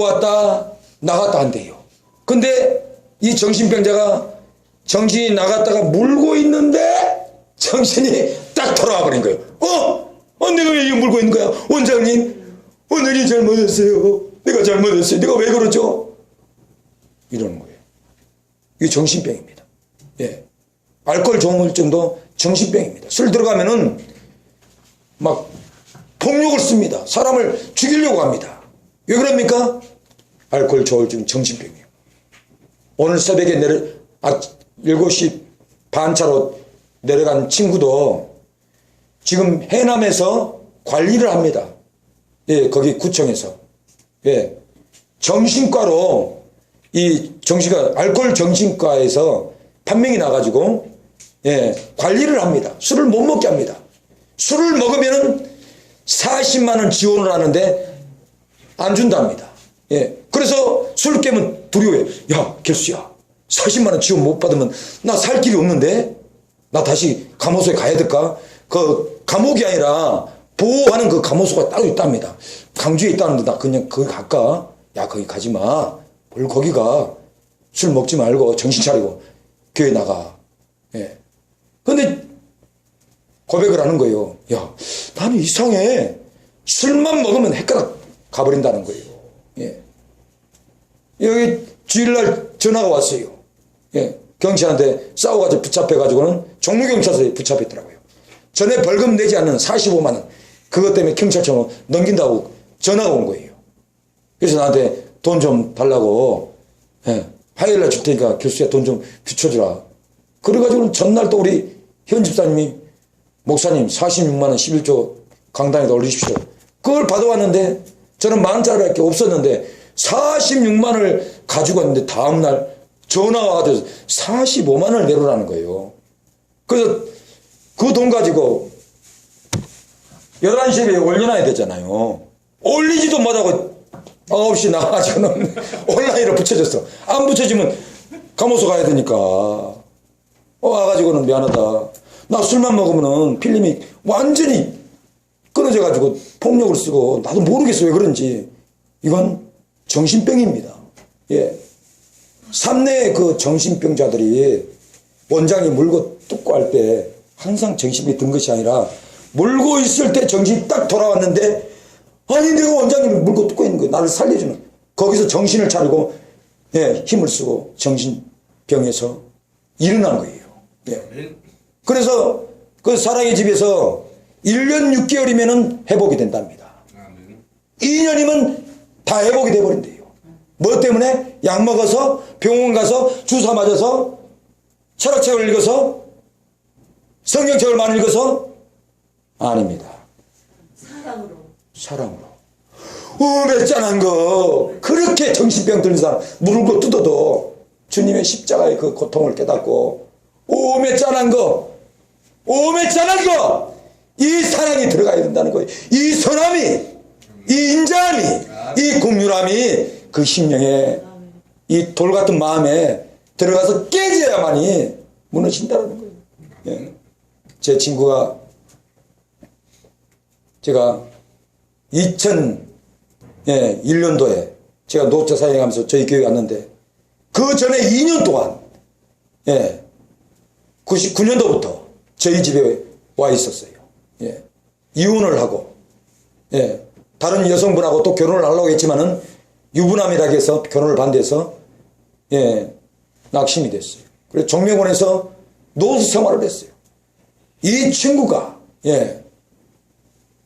왔다 나갔다 한대요. 근데 이 정신병자가 정신이 나갔다가 물고 있는데 정신이 딱 돌아와 버린 거예요. 어? 어 내가 왜 이거 물고 있는 거야? 원장님 오늘이 잘못했어요. 내가 잘못했어요. 내가 왜 그러죠? 이러는 거예요. 이게 정신병입니다. 예. 알코올 종울증도 정신병입니다. 술 들어가면은 막 폭력을 씁니다. 사람을 죽이려고 합니다. 왜 그럽니까? 알코올 저울증 정신병이에요. 오늘 새벽에 내려, 아, 7시 반차로 내려간 친구도 지금 해남에서 관리를 합니다. 예, 거기 구청에서. 예. 정신과로 이 정신과, 알코올 정신과에서 판명이 나가지고, 예, 관리를 합니다. 술을 못 먹게 합니다. 술을 먹으면은 40만원 지원을 하는데 안 준답니다. 예. 그래서 술 깨면 두려워요. 야, 결수야. 40만원 지원 못 받으면 나 살 길이 없는데? 나 다시 감호소에 가야 될까? 그 감옥이 아니라 보호하는 그 감호소가 따로 있답니다. 강주에 있다는데 나 그냥 거기 갈까? 야, 거기 가지 마. 뭘 거기 가. 술 먹지 말고 정신 차리고 교회 나가. 예. 근데 고백을 하는 거예요. 야, 나는 이상해. 술만 먹으면 헷갈아 가버린다는 거예요. 예. 여기 주일날 전화가 왔어요. 예. 경찰한테 싸워가지고 붙잡혀가지고는 종로경찰서에 붙잡혔더라고요. 전에 벌금 내지 않는 45만원. 그것 때문에 경찰청으로 넘긴다고 전화가 온 거예요. 그래서 나한테 돈 좀 달라고, 예. 화요일날 줄 테니까 교수야 돈 좀 비춰주라. 그래가지고는 전날 또 우리 현 집사님이 목사님 46만원 11조 강당에다 올리십시오. 그걸 받아왔는데 저는 만원짜리밖에 없었는데 46만원을 가지고 왔는데 다음날 전화가 와서 45만원을 내놓으라는 거예요. 그래서 그 돈 가지고 11시에 올려놔야 되잖아요. 올리지도 못하고 9시 나가가지고는 온라인으로 붙여줬어. 안 붙여지면 감호소 가야 되니까. 어, 와가지고는 미안하다. 나 술만 먹으면은 필름이 완전히 끊어져가지고 폭력을 쓰고 나도 모르겠어 왜 그런지. 이건 정신병입니다. 예. 삼내의 그 정신병자들이 원장이 물고 뜯고 할 때 항상 정신이 든 것이 아니라 물고 있을 때 정신이 딱 돌아왔는데 아니 내가 원장님을 물고 뜯고 있는 거야 나를 살려주는 거기서 정신을 차리고 예, 힘을 쓰고 정신병에서 일어난 거예요. 예. 그래서 그 사랑의 집에서 1년 6개월이면은 회복이 된답니다. 2년이면 다 회복이 돼버린대요. 뭐 때문에? 약 먹어서 병원 가서 주사 맞아서 철학책을 읽어서 성경책을 많이 읽어서 아닙니다. 사랑으로. 사랑으로. 우매짠한 거 그렇게 정신병 들린 사람 물고 뜯어도 주님의 십자가의 그 고통을 깨닫고 오매짠한 거 오매짠한 거 이 사랑이 들어가야 된다는 거예요. 이 선함이 이 인자함이 이 국률함이 그 심령에 이 돌 같은 마음에 들어가서 깨져야만이 무너진다는 거예요. 예. 제 친구가 제가 2001년도에 제가 노조 사역하면서 저희 교회 왔는데 그 전에 2년 동안 예, 99년도부터 저희 집에 와 있었어요. 예, 이혼을 하고 예, 다른 여성분하고 또 결혼을 하려고 했지만은 유부남이라고 해서 결혼을 반대해서 예, 낙심이 됐어요. 그래서 종명원에서 노수 생활을 했어요. 이 친구가 예,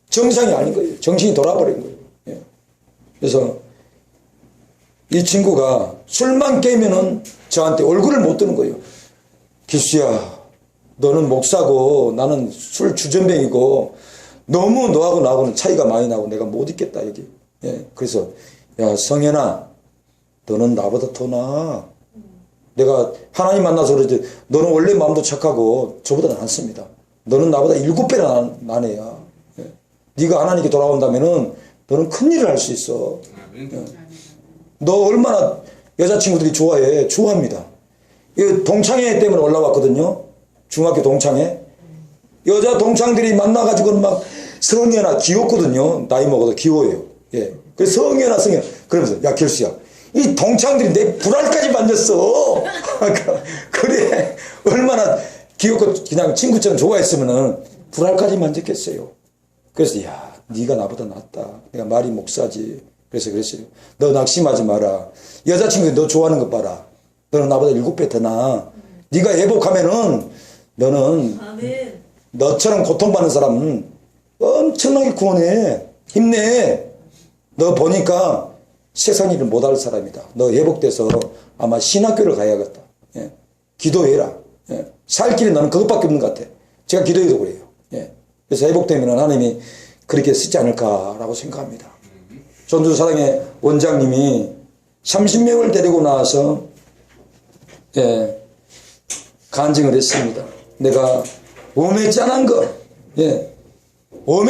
정상이 아닌 거예요. 정신이 돌아버린 거예요. 예. 그래서 이 친구가 술만 깨면은 저한테 얼굴을 못 드는 거예요. 기수야, 너는 목사고 나는 술 주전병이고 너무 너하고 나하고는 차이가 많이 나고 내가 못 있겠다 여기. 예. 그래서 야 성현아, 너는 나보다 더 나아. 내가 하나님 만나서 그러지 너는 원래 마음도 착하고 저보다 낫습니다. 너는 나보다 일곱 배나 난 애야. 예. 네가 하나님께 돌아온다면은 너는 큰 일을 할 수 있어. 너 얼마나 여자친구들이 좋아해. 좋아합니다. 이 동창회 때문에 올라왔거든요. 중학교 동창회. 여자 동창들이 만나가지고는 막 성현아 귀엽거든요. 나이 먹어도 귀여워요. 예. 그 성현아 성현 그러면서 야 결수야. 이 동창들이 내 불알까지 만졌어. 그래. 얼마나 귀엽고 그냥 친구처럼 좋아했으면은 불알까지 만졌겠어요. 그래서 야 네가 나보다 낫다. 내가 말이 목사지. 그래서 그랬어요. 너 낙심하지 마라. 여자친구 너 좋아하는 거 봐라. 너는 나보다 일곱 배 더 나아 네가 예복하면은 너는 아멘. 너처럼 고통받는 사람은 엄청나게 구원해. 힘내. 너 보니까 세상 일을 못할 사람이다. 너 회복돼서 아마 신학교를 가야겠다. 예. 기도해라. 예. 살 길이 나는 그것밖에 없는 것 같아. 제가 기도해도 그래요. 예. 그래서 회복되면 하나님이 그렇게 쓰지 않을까라고 생각합니다. 전주사랑의 원장님이 30명을 데리고 나와서 예, 간증을 했습니다. 내가 몸에 짠한 거, 예,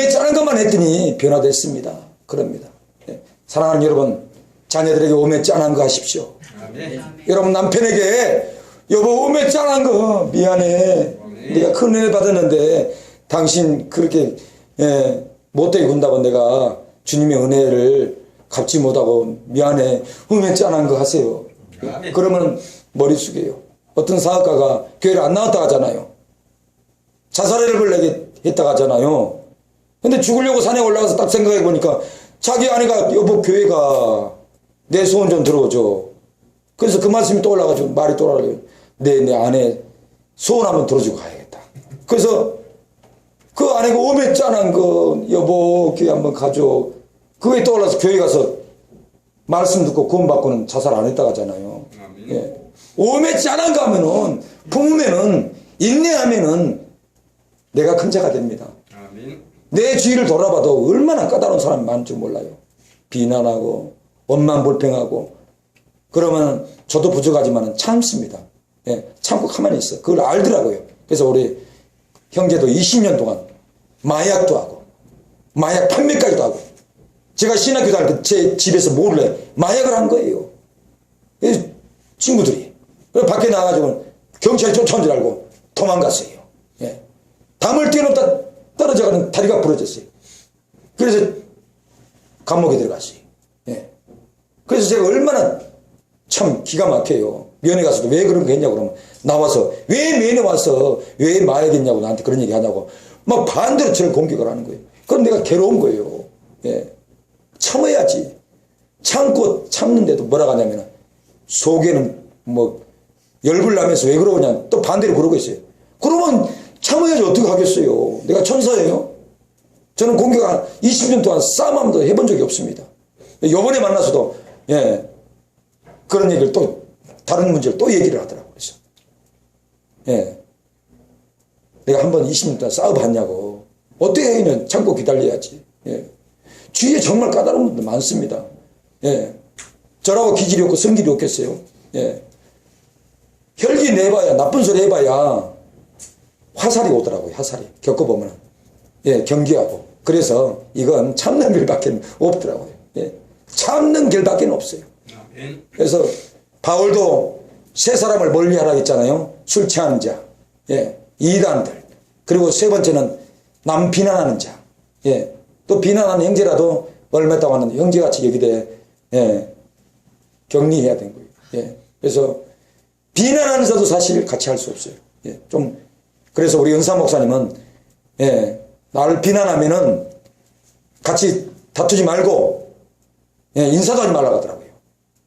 짠한 것만 했더니 변화됐습니다. 그럽니다. 예, 사랑하는 여러분, 자녀들에게 짠한 거 하십시오. 여러분 남편에게 여보 짠한 거 미안해. 네가 큰 은혜 받았는데 당신 그렇게 예, 못되게 군다고 내가 주님의 은혜를 갚지 못하고 미안해. 짠한 거 하세요. 예, 그러면 머리 숙여요. 어떤 사업가가 교회를 안 나왔다 하잖아요. 자살을 내게 했다고 하잖아요. 근데 죽으려고 산에 올라가서 딱 생각해 보니까 자기 아내가 여보 교회가 내 소원 좀 들어줘. 그래서 그 말씀이 또 올라가지고 말이 또 올라가요. 내, 내 아내 소원 한번 들어주고 가야겠다. 그래서 그 아내가 오메 짠한 거 여보 교회 한번 가줘. 그게 떠올라서 교회 가서 말씀 듣고 구원 받고는 자살 안 했다고 하잖아요. 예. 오메 짠한 거 하면은 품으면은 인내하면은 내가 큰 자가 됩니다. 아멘. 내 주위를 돌아봐도 얼마나 까다로운 사람이 많은 줄 몰라요. 비난하고 원만 불평하고 그러면 저도 부족하지만 참습니다. 예, 참고 가만히 있어. 그걸 알더라고요. 그래서 우리 형제도 20년 동안 마약도 하고 마약 판매까지도 하고 제가 신학교 다닐 때 제 집에서 몰래 마약을 한 거예요. 이 친구들이. 밖에 나가가지고 경찰이 쫓아온 줄 알고 도망갔어요. 예. 담을 뛰어넘다 떨어져가는 다리가 부러졌어요. 그래서 감옥에 들어갔어요. 예. 그래서 제가 얼마나 참 기가 막혀요. 면회 가서도 왜 그런 거 했냐고 그러면 나와서 왜 면회 와서 왜 마약했냐고 나한테 그런 얘기 하냐고 막 반대로 저를 공격을 하는 거예요. 그럼 내가 괴로운 거예요. 예. 참아야지. 참고 참는데도 뭐라 하냐면은 속에는 뭐 열불 나면서 왜 그러냐 또 반대로 그러고 있어요. 그러면 참아야지 어떻게 하겠어요. 내가 천사예요. 저는 공격 한 20년 동안 싸움 한 번도 해본 적이 없습니다. 요번에 만나서도 예 그런 얘기를 또 다른 문제를 또 얘기를 하더라고요. 그래서 예 내가 한 번 20년 동안 싸워봤냐고 어떻게 해는 참고 기다려야지. 예 주위에 정말 까다로운 분들 많습니다. 예 저라고 기질이 없고 성질이 없겠어요. 예 혈기 내봐야 나쁜 소리 해봐야 화살이 오더라고요. 화살이 겪어보면 예 경계하고 그래서 이건 참는 길밖에 없더라고요. 예 참는 길밖에 없어요. 그래서 바울도 세 사람을 멀리하라 했잖아요. 술 취하는 자, 예, 이단들, 그리고 세 번째는 남 비난하는 자, 예, 또 비난하는 형제라도 얼마다고 하는데 형제같이 여기되 예, 격리해야 되는 거예요. 예, 그래서 비난하는 자도 사실 같이 할 수 없어요. 예, 좀 그래서 우리 은사 목사님은 예, 나를 비난하면은 같이 다투지 말고 예, 인사도 하지 말라고 하더라고요.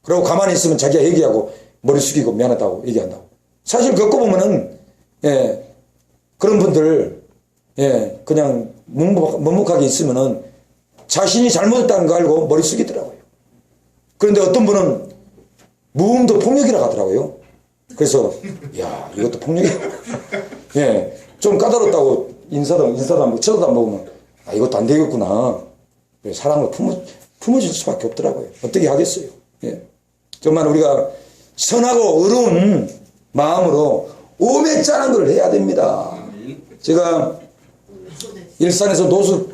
그리고 가만히 있으면 자기가 얘기하고 머리 숙이고 미안하다고 얘기한다고. 사실 겪어보면은, 예, 그런 분들, 예, 그냥 묵묵- 묵묵 하게 있으면은 자신이 잘못했다는 거 알고 머리 숙이더라고요. 그런데 어떤 분은 무음도 폭력이라고 하더라고요. 그래서, 야, 이것도 폭력이야. 예, 좀 까다롭다고 인사도, 인사도 안 보고, 쳐다도 안 보면, 아, 이것도 안 되겠구나. 사랑을 품어, 품어줄 수밖에 없더라고요. 어떻게 하겠어요. 예. 정말 우리가 선하고 의로운 마음으로 오매짠한 걸 해야 됩니다. 제가 일산에서 노숙,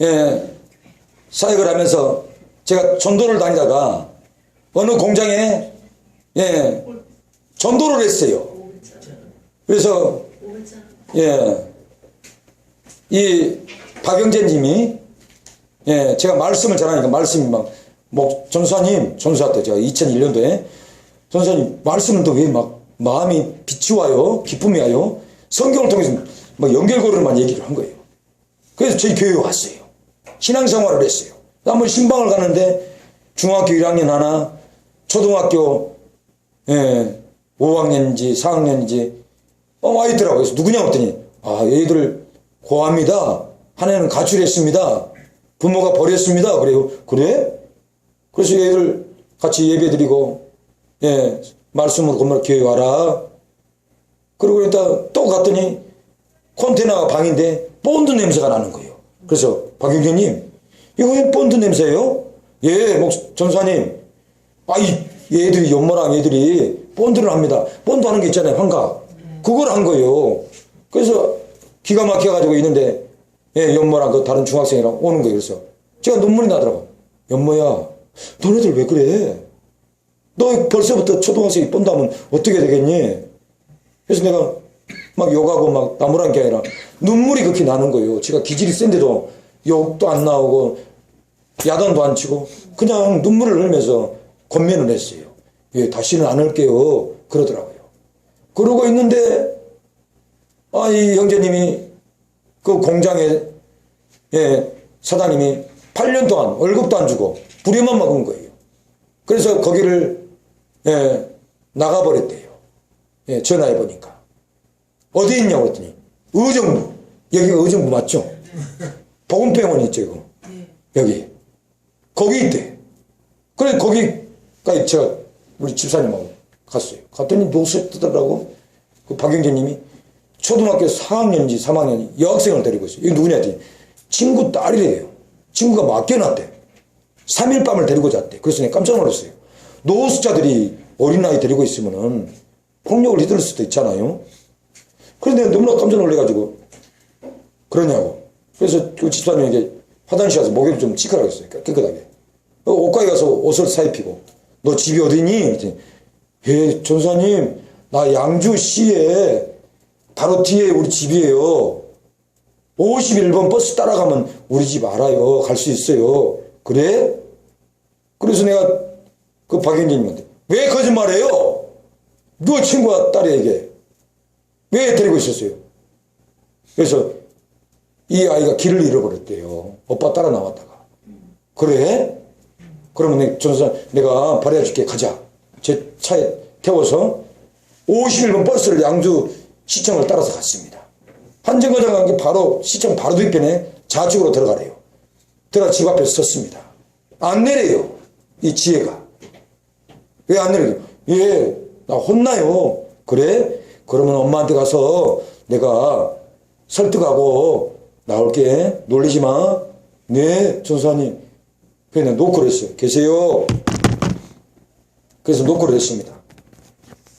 예, 사역을 하면서 제가 전도를 다니다가 어느 공장에, 예, 전도를 했어요. 그래서, 예, 이 박영재 님이 예, 제가 말씀을 전하니까 말씀이 막목 전사님 전사 때 제가 2001년도에 전사님 말씀은 또 왜 막 마음이 빛이 와요? 기쁨이 와요? 성경을 통해서 막 연결고리로만 얘기를 한 거예요. 그래서 저희 교회에 왔어요. 신앙생활을 했어요. 한번 신방을 가는데 중학교 1학년 하나 초등학교 예, 5학년인지 4학년인지 어, 와 있더라고요. 그래서 누구냐고 했더니 아 얘들 고합니다. 한 해는 가출했습니다. 부모가 버렸습니다. 그래요. 그래? 그래서 얘들 같이 예배 드리고 예 말씀으로 건물 교회 와라. 그러고 일단 또 갔더니 컨테이너가 방인데 본드 냄새가 나는 거예요. 그래서 박영재님 이거 왜 본드 냄새예요? 예, 목 전사님. 아이 얘들이 연모랑 얘들이 본드를 합니다. 본드 하는 게 있잖아요, 환각. 그걸 한 거예요. 그래서 기가 막혀가지고 있는데 예, 연모랑 그 다른 중학생이랑 오는 거예요. 그래서 제가 눈물이 나더라고. 연모야, 너네들 왜 그래? 너 벌써부터 초등학생이 본다면 어떻게 되겠니? 그래서 내가 막 욕하고 막 나무란 게 아니라 눈물이 그렇게 나는 거예요. 제가 기질이 센데도 욕도 안 나오고 야단도 안 치고 그냥 눈물을 흘면서 권면을 했어요. 예, 다시는 안 할게요. 그러더라고요. 그러고 있는데 아, 이 형제님이 그 공장에 예, 사장님이 8년 동안 월급도 안 주고 부려만 먹은 거예요. 그래서 거기를 예, 나가버렸대요. 예, 전화해 보니까 어디 있냐고 그랬더니 의정부 여기가 의정부 맞죠? 보건병원 있죠 이거 여기 거기 있대. 그래 거기까지 제가 우리 집사님하고 갔어요. 갔더니 노수 뜨더라고. 그 박영재님이 초등학교 4학년인지 3학년이 여학생을 데리고 있어요. 이게 누구냐 했더니 친구 딸이래요. 친구가 맡겨놨대. 3일 밤을 데리고 잤대. 그래서 내가 깜짝 놀랐어요. 노숙자들이 어린 나이 데리고 있으면은 폭력을 휘두를 수도 있잖아요. 그래서 내가 너무나 깜짝 놀래가지고 그러냐고. 그래서 그 집사님에게 화장실 가서 목욕 좀 치크라고 했어요. 깨끗하게. 어, 옷가게 가서 옷을 사입히고 너 집이 어디니? 그랬더니 예, 전사님 나 양주시에 바로 뒤에 우리 집이에요. 51번 버스 따라가면 우리 집 알아요. 갈 수 있어요. 그래? 그래서 내가 그 박영진님한테 왜 거짓말해요? 누가 친구와 딸에게 왜 데리고 있었어요? 그래서 이 아이가 길을 잃어버렸대요. 오빠 따라 나왔다가. 그래? 그러면 내 전사 내가 버려줄게 가자. 제 차에 태워서 51번 버스를 양주 시청을 따라서 갔습니다. 한정거장 간 게 바로 시청 바로 뒤편에 좌측으로 들어가래요. 들어가 집 앞에 섰습니다. 안 내려요. 이 지혜가. 왜 안 내려요? 예, 나 혼나요. 그래? 그러면 엄마한테 가서 내가 설득하고 나올게. 놀리지 마. 네, 전사님. 그냥 놓고 그랬어요. 계세요. 그래서 노크를 했습니다.